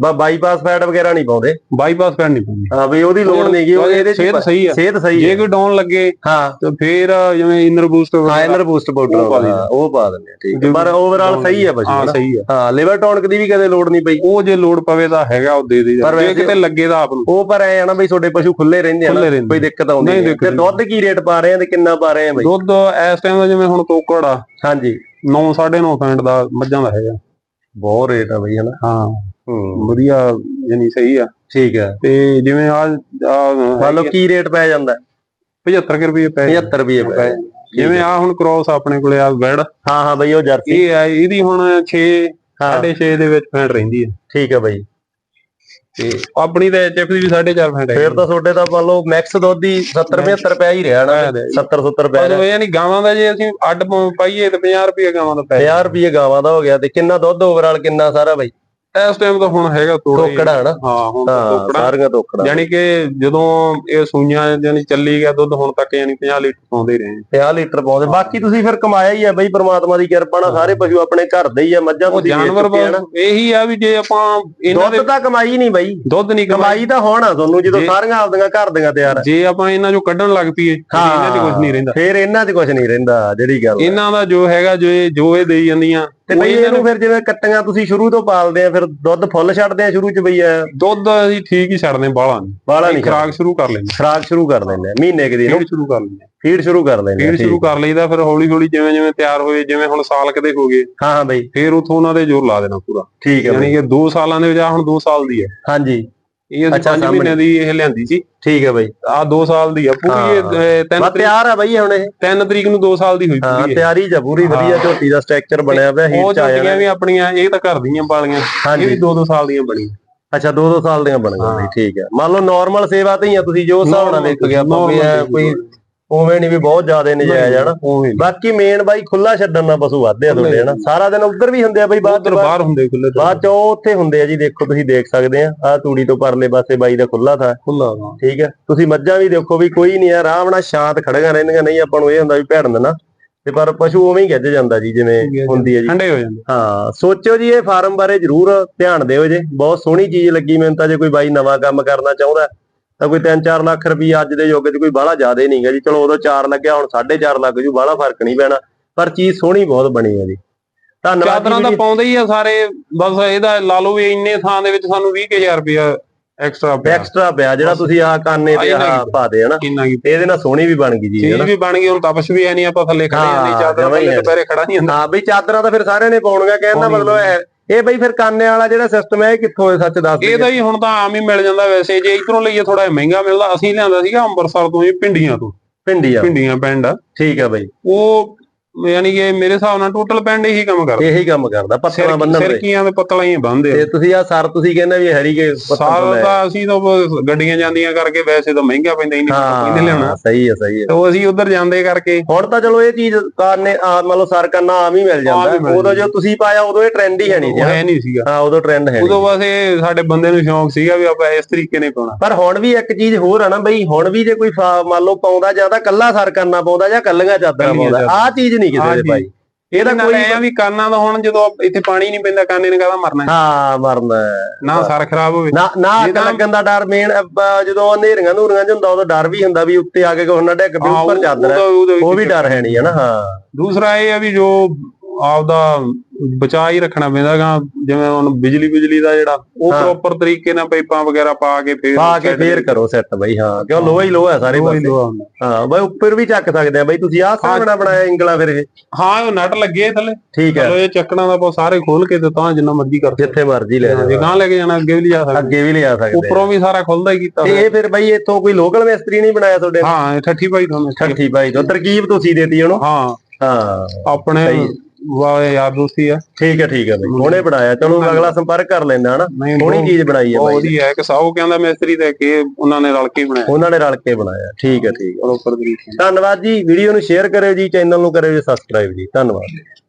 ਬਾ ਬਾਈਪਾਸ ਫੈਟ ਵਗੈਰਾ ਨਹੀਂ ਪਾਉਂਦੇ। ਬਾਈਪਾਸ ਪੈਣ ਨਹੀਂ ਪਾਉਂਦੇ। ਹਾਂ ਬਈ ਉਹਦੀ ਲੋੜ ਨਹੀਂ ਗਈ ਉਹ ਇਹਦੇ ਹੀ ਸਿਹਤ ਸਹੀ ਆ। ਸਿਹਤ ਸਹੀ ਜੇ ਹੈ ਕੋਈ ਡਾਊਨ ਲੱਗੇ ਹਾਂ। ਤਾਂ ਫੇਰ ਜਿਵੇਂ ਇਨਰ ਬੂਸਟ ਹਾਈਲਰ ਬੂਸਟ ਪਾਊਡਰ ਉਹ ਪਾ ਦਿੰਦੇ ਆ। ਠੀਕ ਹੈ ਪਰ ਓਵਰਆਲ ਸਹੀ ਹੈ ਪਸ਼ੂ ਹਾਂ? ਸਹੀ ਆ। ਹਾਂ ਲਿਵਰ ਟੌਨਕ ਦੀ ਵੀ ਕਦੇ ਲੋੜ ਨਹੀਂ ਪਈ। ਉਹ ਜੇ ਲੋਡ ਪਵੇ ਤਾਂ ਹੈਗਾ ਉਹ ਦੇ ਦੇ ਜੇ ਕਿਤੇ ਲੱਗੇ ਤਾਂ ਆਪ ਨੂੰ। ਉਹ ਪਰ ਐ ਆ ਨਾ ਬਈ ਤੁਹਾਡੇ ਪਸ਼ੂ ਖੁੱਲੇ ਰਹਿੰਦੇ ਆ। ਕੋਈ ਦਿੱਕਤ ਆਉਂਦੀ ਨਹੀਂ ਤੇ ਦੁੱਧ ਕੀ ਰੇਟ ਪਾ ਰਹੇ ਆ ਤੇ ਕਿੰਨਾ ਪਾ ਰਹੇ ਆ ਬਈ? ਦੁੱਧ ਇਸ ਟਾਈਮ ਦਾ ਜਿਵੇਂ ਹੁਣ ਤੋਕੜ ਆ ਹਾਂਜੀ। 9 9.5 ਫੈਂਟ ਦਾ ਮੱਝਾਂ ਦਾ ਹੈਗਾ। ਬਹੁਤ ਰੇਟ ਆ ਬਈ ਹਨਾ? ਹਾਂ। ਹੂੰ। ਵਧੀਆ ਯਾਨੀ ਸਹੀ ਆ। ਠੀਕ ਹੈ ਤੇ ਜਿਵੇਂ ਆ ਮੰਨ ਲਓ ਕੀ ਰੇਟ ਪੈ ਜਾਂਦਾ? 75 ਰੁਪਏ ਪੈ 75 ਰੁਪਏ ਪੈ ਜਿਵੇਂ ਆ। ਹੁਣ ਕ੍ਰੋਸ ਆਪਣੇ ਕੋਲੇ ਆ ਵੈੜ। ਹਾਂ ਹਾਂ ਬਈ ਉਹ ਜਰਸੀ। ਇਹ ਆ ਇਹਦੀ ਹੁਣ 6 ਹਾਂ। 6.5 ਦੇ ਵਿੱਚ ਫੈਂਟ ਰਹਿੰਦੀ ਹੈ ਠੀਕ ਹੈ ਬਈ। ਤੇ ਆਪਣੀ ਤਾਂ ਐਚਐਫ ਦੀ ਵੀ 4.5 ਫੈਂਟ ਹੈ ਫੇਰ ਤਾਂ ਤੁਹਾਡੇ ਤਾਂ ਮੰਨ ਲਓ ਮੈਕਸ ਦੁੱਧ ਹੀ 70 75 ਰੁਪਏ ਹੀ ਰਿਹਾ ਨਾ ਪੈ ਰਿਹਾ ਜੀ। 70 70 ਰੁਪਏ ਪਰ ਯਾਨੀ ਗਾਵਾਂ ਦਾ ਜੇ ਅਸੀਂ ਅੱਡ ਪਾਈਏ ਤੇ 50 ਰੁਪਏ ਗਾਵਾਂ ਦਾ ਪੈ 50 ਰੁਪਏ ਗਾਵਾਂ ਦਾ ਹੋ ਗਿਆ ਤੇ ਕਿੰਨਾ ਦੁੱਧ ਓਵਰਆਲ ਕਿੰਨਾ ਸਾਰਾ ਬਈ? ਇਸ ਟਾਈਮ ਤਾਂ ਹੁਣ ਹੈਗਾ ਟੋਕੜਾ ਹਨਾ? ਹਾਂ ਹੁਣ ਤਾਂ ਹਾਂ ਟੋਕੜਾ ਸਾਰੀਆਂ ਟੋਕੜਾ ਯਾਨੀ ਕਿ ਜਦੋਂ ਇਹ ਸੂਈਆਂ ਯਾਨੀ ਚੱਲੀ ਗਿਆ ਦੁੱਧ ਹੁਣ ਤੱਕ ਯਾਨੀ 50 ਲੀਟਰ ਪਾਉਂਦੇ ਹੀ ਰਹੇ 50 ਲੀਟਰ ਪਾਉਂਦੇ। ਬਾਕੀ ਤੁਸੀਂ ਫਿਰ ਕਮਾਇਆ ਹੀ ਆ ਬਈ ਪ੍ਰਮਾਤਮਾ ਦੀ ਕਿਰਪਾ ਨਾਲ ਸਾਰੇ ਪਸ਼ੂ ਆਪਣੇ ਘਰ ਦੇ ਹੀ ਆ ਮੱਝਾਂ ਉਹ ਤੁਸੀਂ ਵੇਚ ਜਾਨਵਰ ਚੁੱਕੇ ਆ ਨਾ। ਬਸ ਇਹੀ ਆ ਵੀ ਜੇ ਆਪਾਂ ਇਹਨਾਂ ਦੇ ਦੁੱਧ ਤਾਂ ਕਮਾਈ ਨਹੀਂ ਬਈ। ਦੁੱਧ ਨਹੀਂ ਕਮਾਈ। ਕਮਾਈ ਤਾਂ ਹੋਣਾ ਤੁਹਾਨੂੰ ਜਦੋਂ ਜੇ- ਸਾਰੀਆਂ ਆਪਦੀਆਂ ਘਰ ਦੀਆਂ ਤਿਆਰ ਆ। ਜੇ ਆਪਾਂ ਇਹਨਾਂ ਚੋਂ ਕੱਢਣ ਲੱਗ ਪਈਏ ਤੇ ਇਹਨਾਂ 'ਚ ਕੁਝ ਨਹੀਂ ਰਹਿੰਦਾ। ਫਿਰ ਇਹਨਾਂ 'ਚ ਕੁਝ ਨਹੀਂ ਰਹਿੰਦਾ ਜਿਹੜੀ ਗੱਲ ਆ। ਇਹਨਾਂ ਦਾ ਜੋ ਹੈਗਾ ਜੋ ਇਹ ਜੋ ਇਹ ਦੇਈ ਜਾਂਦੀਆਂ ਤੇ ਬਈ ਇਹਨਾਂ ਫਿਰ ਜਿਵੇਂ ਕੱਟੀਆਂ ਤੁਸੀਂ ਸ਼ੁਰੂ ਤੋਂ ਪਾਲਦੇ ਆ ਫਿਰ ਦੁੱਧ ਫੁੱਲ ਛੱਡਦੇ ਆ ਸ਼ੁਰੂ 'ਚ ਬਈ ਐ ਦੁੱਧ ਅਸੀਂ ਠੀਕ ਹੀ ਛੱਡਦੇ ਬਾਲਾ ਨਹੀਂ ਬਾਲਾ ਨਹੀਂ ਖਰਾਕ ਸ਼ੁਰੂ ਕਰ ਲੈਂਦੇ ਖਰਾਕ ਸ਼ੁਰੂ ਕਰ ਦਿੰਦੇ ਆ ਮਹੀਨੇ ਕੁ ਦੀ ਨੂੰ ਫੀਡ ਸ਼ੁਰੂ ਕਰ ਲੈਂਦੇ ਫੀਡ ਸ਼ੁਰੂ ਕਰ ਆ ਫੀਡ। ਸ਼ੁਰੂ ਕਰ ਲਈਦਾ ਫਿਰ ਹੌਲੀ ਹੌਲੀ ਜਿਵੇਂ ਜਿਵੇਂ ਤਿਆਰ ਹੋਏ ਜਿਵੇਂ ਹੁਣ ਸਾਲ ਕਦੇ ਹੋ ਗਏ ਹਾਂ ਹਾਂ ਬਈ। ਫਿਰ ਉਥੋਂ ਉਹਨਾਂ ਦੇ ਜ਼ੋਰ ਲਾ ਦੇਣਾ ਪੂਰਾ। ਠੀਕ ਹੈ ਯਾਨੀ ਕਿ 2 ਸਾਲਾਂ ਦੇ ਵਿੱਚ ਆ ਹੁਣ 2 ਸਾਲ ਦੀ ਹੈ। ਹਾਂਜੀ। ਇਹ ਅਸੀਂ ਅੱਛਾ, 5 ਸਾਹਮਣੇ। ਮਹੀਨਿਆਂ ਦੀ ਇਹ ਲਿਆਂਦੀ ਸੀ। ਠੀਕ ਹੈ ਬਈ। ਆ 2 ਸਾਲ ਦੀ ਆ ਪੂਰੀ ਇਹ 3 ਬਸ ਤਿਆਰ ਆ ਬਈ ਹੁਣ ਇਹ। 3 ਤਰੀਕ ਨੂੰ 2 ਸਾਲ ਦੀ ਹੋਈ ਹਾਂ ਪੂਰੀ ਇਹ। ਤਿਆਰੀ ਜਾਂ ਪੂਰੀ ਵਧੀਆ ਹਾਂ। ਝੋਟੀ ਦਾ ਸਟਰਕਚਰ ਬਣਿਆ ਪਿਆ ਹੀਟ ਚ ਆ ਜਾਣਾ। ਵੀ ਆਪਣੀਆਂ ਇਹ ਤਾਂ ਘਰ ਦੀਆਂ ਪਾਲੀਆਂ ਇਹ ਵੀ 2-2 ਸਾਲ ਦੀਆਂ ਬਣੀਆਂ। ਅੱਛਾ ਦੋ ਦੋ ਸਾਲ ਦੀਆਂ ਬਣ ਗਈਆਂ ਹਾਂ। ਠੀਕ ਹੈ। ਮੰਨ ਲਓ ਨਾਰਮਲ ਸੇਵਾ ਤੇ ਹੀ ਆ ਤੁਸੀਂ ਜੋ ਹਿਸਾਬ ਨਾਲ ਦੇਖ ਗਿਆ ਆਪਾਂ ਕੋਈ ਉਵੇਂ ਨਹੀਂ ਵੀ ਬਹੁਤ ਜ਼ਿਆਦਾ ਨਜਾਇਜ਼ ਹੈ ਨਾ ਉਵੇਂ ਬਾਕੀ ਮੇਨ ਬਾਈ ਖੁੱਲਾ ਛੱਡਣ ਨਾਲ ਪਸ਼ੂ ਵੱਧਦੇ ਆ ਤੁਹਾਡੇ ਹਨਾ। ਸਾਰਾ ਦਿਨ ਉੱਧਰ ਵੀ ਹੁੰਦੇ ਆ ਬਈ ਬਾਅਦ ਬਾਹਰ ਹੁੰਦੇ ਖੁੱਲੇ ਬਾਅਦ ਚ ਉੱਥੇ ਹੁੰਦੇ ਆ ਜੀ ਦੇਖੋ ਤੁਸੀਂ ਦੇਖ ਸਕਦੇ ਆ। ਆ ਤੂੜੀ ਤੋਂ ਪਰਲੇ ਪਾਸੇ ਬਾਈ ਦਾ ਖੁੱਲਾ ਥਾ। ਖੁੱਲਾ ਠੀਕ ਹੈ ਤੁਸੀਂ ਮੱਝਾਂ ਵੀ ਦੇਖੋ ਵੀ ਕੋਈ ਨਹੀਂ ਆ ਆਰਾਮ ਨਾਲ ਸ਼ਾਂਤ ਖੜੀਆਂ ਰਹਿੰਦੀਆਂ ਨਹੀਂ ਆਪਾਂ ਨੂੰ ਇਹ ਹੁੰਦਾ ਵੀ ਭੈੜਨ ਦੇਣਾ ਤੇ ਪਰ ਪਸ਼ੂ ਉਵੇਂ ਹੀ ਗੱਜ ਜਾਂਦਾ ਜੀ ਜਿਵੇਂ ਹੁੰਦੀ ਹੈ ਜੀ। ਠੰਡੇ ਹੋ ਜਾਂਦੇ। ਹਾਂ ਸੋਚਿਓ ਜੀ ਇਹ ਫਾਰਮ ਬਾਰੇ ਜਰੂਰ ਧਿਆਨ ਦਿਓ ਜੇ। ਬਹੁਤ ਸੋਹਣੀ ਚੀਜ਼ ਲੱਗੀ ਮੈਨੂੰ ਤਾਂ ਜੇ ਕੋਈ ਬਾਈ ਨਵਾਂ ਕੰਮ ਕਰਨਾ ਚਾਹੁੰਦਾ। ਤਾਂ ਕੋਈ 3-4 ਲੱਖ ਰੁਪਏ ਅੱਜ ਦੇ ਯੁੱਗ 'ਚ ਕੋਈ ਬਾਹਲਾ ਜ਼ਿਆਦਾ ਨਹੀਂਗਾ ਜੀ। ਚਲੋ ਉਦੋਂ 4 ਲੱਗਿਆ ਹੁਣ 4.5 ਲੱਗ ਜੂ ਬਾਹਲਾ ਫ਼ਰਕ ਨਹੀਂ ਪੈਣਾ। ਪਰ ਚੀਜ਼ ਸੋਹਣੀ ਬਹੁਤ ਬਣੀ ਹੈ ਜੀ। ਧੰਨਵਾਦ ਚਾਦਰਾਂ ਜਿਹੜੀ- ਪਾਉਂਦੇ ਹੀ ਆ ਸਾਰੇ। ਬਸ ਇਹਦਾ ਲਾ ਲਓ ਵੀ ਇੰਨੇ ਥਾਂ ਦੇ ਵਿੱਚ ਸਾਨੂੰ 20000 ਰੁਪਇਆ ਐਕਸਟਰਾ ਪਿਆ। ਐਕਸਟਰਾ ਪਿਆ ਜਿਹੜਾ ਤੁਸੀਂ ਆਹ ਕਾਨੇ ਤੇ ਆਹ ਪਾ ਦੇ ਹਨਾ। ਇਹਦੇ ਨਾਲ ਸੋਹਣੀ ਵੀ ਬਣ ਗਈ ਜੀ ਚੀਜ਼ ਵੀ ਬਣ ਗਈ ਹੁਣ ਤਪਸ਼ ਵੀ ਐ ਨਹੀਂ ਆਪਾਂ ਥੱਲੇ ਖੜੇ ਨਹੀਂ ਹਾਂ, ਚਾਦਰ ਹੀ ਥੱਲੇ ਹੈ। ਦੁਪਹਿਰੇ ਖੜਾ ਨਹੀਂ ਹੁੰਦਾ। ਹਾਂ ਬਈ ਚਾਦਰਾਂ ਤਾਂ ਫਿਰ ਸਾਰਿਆਂ ਨੇ ਪਾਉਣੀਆਂ ਕਹਿਣ ਦਾ ਪਾਉਣੀਆਂ। ਮਤਲਬ ਹੈ ਇਹ ਬਈ ਫਿਰ ਕਾਨੇ ਵਾਲਾ ਜਿਹੜਾ ਸਿਸਟਮ ਹੈ ਇਹ ਕਿੱਥੋਂ ਹੈ ਸੱਚ ਦੱਸ ਇਹ ਤਾਂ ਹੀ ਹੁਣ ਤਾਂ ਆਮ ਹੀ ਮਿਲ ਜਾਂਦਾ ਵੈਸੇ ਜੇ ਇਧਰੋਂ ਲਈਏ ਥੋੜਾ ਮਹਿੰਗਾ ਮਿਲਦਾ। ਅਸੀਂ ਲਿਆਂਦਾ ਸੀਗਾ ਅੰਮ੍ਰਿਤਸਰ ਤੋਂ ਇਹ ਪਿੰਡੀਆਂ ਤੋਂ। ਪਿੰਡੀ ਆ ਪਿੰਡੀਆਂ ਪਿੰਡ। ਆ। ਠੀਕ ਆ ਬਈ। ਉਹ ਯਾਨੀ ਕਿ ਮੇਰੇ ਹਿਸਾਬ ਨਾਲ ਟੋਟਲ ਪਿੰਡ ਇਹੀ ਕੰਮ ਕਰਦਾ। ਇਹੀ ਕੰਮ ਕਰਦਾ ਪੱਤਲਾਂ ਬੰਨਣ ਦੇ। ਸਿਰਕੀਆਂ ਦੇ ਪੱਤਲਾਂ ਹੀ ਬੰਨਦੇ ਤੇ ਤੁਸੀਂ ਆ ਸਰ ਤੁਸੀਂ ਕਹਿੰਦੇ ਵੀ ਹਰੀ ਕੇ ਪੱਤਲ ਲੈ। ਤਾਂ ਅਸੀਂ ਤਾਂ ਗੱਡੀਆਂ ਜਾਂਦੀਆਂ ਕਰਕੇ ਵੈਸੇ ਤਾਂ ਮਹਿੰਗਾ ਪੈਂਦਾ ਹੀ ਨਹੀਂ ਕਿੰਨੇ ਲਿਆਉਣਾ। ਹਾਂ ਸਹੀ ਹੈ ਸਹੀ ਹੈ। ਤੇ ਅਸੀਂ ਉਧਰ ਜਾਂਦੇ ਕਰਕੇ। ਹੁਣ ਤਾਂ ਚਲੋ ਇਹ ਚੀਜ਼ ਕਾਰਨੇ ਆ ਮੰਨ ਲਓ ਸਰ ਕਰਨਾ ਆਮ ਹੀ ਮਿਲ ਜਾਂਦਾ। ਉਦੋਂ ਜੋ ਤੁਸੀਂ ਪਾਇਆ ਉਦੋਂ ਇਹ ਟ੍ਰੈਂਡ ਹੀ ਹੈ ਨਹੀਂ ਹੈ ਨਹੀਂ ਸੀਗਾ। ਹਾਂ ਉਦੋਂ ਟ੍ਰੈਂਡ ਹੈ। ਉਦੋਂ ਬਸ ਇਹ ਸਾਡੇ ਬੰਦੇ ਨੂੰ ਸ਼ੌਂਕ ਸੀਗਾ ਵੀ ਆਪਾਂ ਇਸ ਤਰੀਕੇ ਨੇ ਪਾਉਣਾ। ਪਰ ਹੁਣ ਵੀ ਇੱਕ ਚੀਜ਼ ਹੋਰ ਆ ਨਾ ਬਈ ਹੁਣ ਵੀ ਜੇ ਕੋਈ ਮੰਨ ਲਓ ਪਾਉਂਦਾ ਜਾਂ ਤਾਂ ਕੱਲਾ ਸਰ ਕਰਨਾ ਪਾਉਂਦਾ ਜਾਂ ਕੱਲੀਆਂ ਚਾਦਰਾਂ ਪਾਉਂਦਾ ਆਹ ਚੀਜ਼ ਨਹੀਂ ਕਿਸੇ ਦੇ। ਭਾਈ ਇਹਦਾ ਇਹਦਾ ਕੋਈ ਆ ਵੀ ਕਾਨਾਂ ਦਾ ਹੁਣ ਜਦੋਂ ਇੱਥੇ ਪਾਣੀ ਨਹੀਂ ਪੈਂਦਾ ਕਾਨੇ ਨੇ ਕਹਦਾ ਮਰਨਾ ਹੈ। ਮਰਨਾ। ਨਾ ਸਰ ਖਰਾਬ ਹੋਵੇ ਨਾ ਨਾ ਅੱਗ ਲੱਗਣ ਦਾ ਡਰ ਮੇਨ ਜਦੋਂ ਹਨੇਰੀਆਂ ਨੂਰੀਆਂ ਚ ਹੁੰਦਾ ਉਦੋਂ ਡਰ ਵੀ ਹੁੰਦਾ ਵੀ ਉੱਤੇ ਆ ਕੇ ਕੋਈ ਨਾ ਡਿੱਗ ਪਈ ਉੱਪਰ ਚਾਦਰ ਉਹਦਾ- ਉਹਦਾ ਉਹ ਵੀ ਡਰ ਹੈ ਨਹੀਂ ਹੈ ਨਾ ਹਾਂ ਦੂਸਰਾ ਇਹ ਆ ਵੀ ਜੋ ਆਪਦਾ ਬਚਾ ਹੀ ਰੱਖਣਾ ਪੈਂਦਾਗਾ ਜਿਵੇਂ ਹੁਣ ਬਿਜਲੀ ਬਿਜਲੀ ਦਾ ਜਿਹੜਾ ਉਹ। ਪ੍ਰੋਪਰ ਤਰੀਕੇ ਨਾਲ ਪਾਈਪਾਂ ਵਗੈਰਾ ਪਾ ਕੇ ਫੇਰ ਪਾ ਕੇ ਫੇਰ ਕਰੋ ਸੈੱਟ ਬਈ ਹਾਂ ਕਿਉਂ ਲੋਹਾ ਹੀ ਲੋਹਾ ਸਾਰੇ ਪਾਸੇ। ਹਾਂ ਬਈ ਉੱਪਰ ਵੀ ਚੱਕ ਸਕਦੇ ਆ ਬਈ ਤੁਸੀਂ ਆਹ ਸਾਹਮਣਾ ਬਣਾਇਆ ਇੰਗਲਾ ਫਿਰ ਇਹ। ਹਾਂ ਉਹ ਨਟ ਲੱਗੇ ਥੱਲੇ। ਠੀਕ ਹੈ ਇਹ ਚੱਕਣਾ ਦਾ ਆਪਾਂ ਸਾਰੇ ਖੋਲ ਕੇ ਤੇ ਤਾਂ ਜਿੰਨਾ ਮਰਜ਼ੀ ਕਰ ਜਿੱਥੇ ਮਰਜ਼ੀ ਲੈ ਜਾਓ। ਗਾਂ ਲੈ ਕੇ ਜਾਣਾ ਅੱਗੇ ਵੀ ਲਿਜਾ ਸਕਦੇ। ਅੱਗੇ ਵੀ ਲਿਆ ਸਕਦੇ। ਉੱਪਰੋਂ ਵੀ ਸਾਰਾ ਖੁੱਲਦਾ ਹੀ ਕੀਤਾ ਤੇ। ਇਹ ਫਿਰ ਬਈ ਇੱਥੋਂ ਕੋਈ ਲੋਕਲ ਮਿਸਤਰੀ ਨਹੀਂ ਬਣਾਇਆ ਤੁਹਾਡੇ? ਹਾਂ ਇਹ ਠੱਠੀ ਭਾਈ ਤੁਹਾਨੂੰ ਇੱਥੇ। ਠੱਠੀ ਬਾਈ ਤੋਂ ਤਰਕੀਬ ਤੁਸੀਂ ਦੇਤੀ ਉਹਨੂੰ? ਹਾਂ। ਹਾਂ। ਆਪਣੇ ਵਾਹ ਯਾਰ ਦੋਸਤੀ ਆ। ਠੀਕ ਹੈ ਠੀਕ ਹੈ ਬਈ। ਉਹਨੇ ਬਣਾਇਆ। ਚਲੋ ਅਗਲਾ ਸੰਪਰਕ ਕਰ ਲੈਂਦਾ ਹਨਾ? ਨਹੀਂ ਚੀਜ਼ ਬਣਾਈ ਹੈ ਬਾਈ। ਉਹਦੀ ਹੈ। ਕਿ ਸਾਹੂ ਕਹਿੰਦਾ ਮਿਸਤਰੀ ਤੇ ਕਿ ਉਹਨਾਂ ਨੇ ਰਲ ਕੇ ਹੀ ਬਣਾਇਆ। ਉਹਨਾਂ ਨੇ ਰਲ ਕੇ ਬਣਾਇਆ। ਠੀਕ ਹੈ ਠੀਕ ਹੈ। ਧੰਨਵਾਦ ਜੀ। ਵੀਡੀਓ ਨੂੰ ਸ਼ੇਅਰ ਕਰਿਓ ਜੀ ਚੈਨਲ ਨੂੰ ਕਰਿਓ ਜੀ ਸਬਸਕ੍ਰਾਈਬ ਜੀ। ਧੰਨਵਾਦ।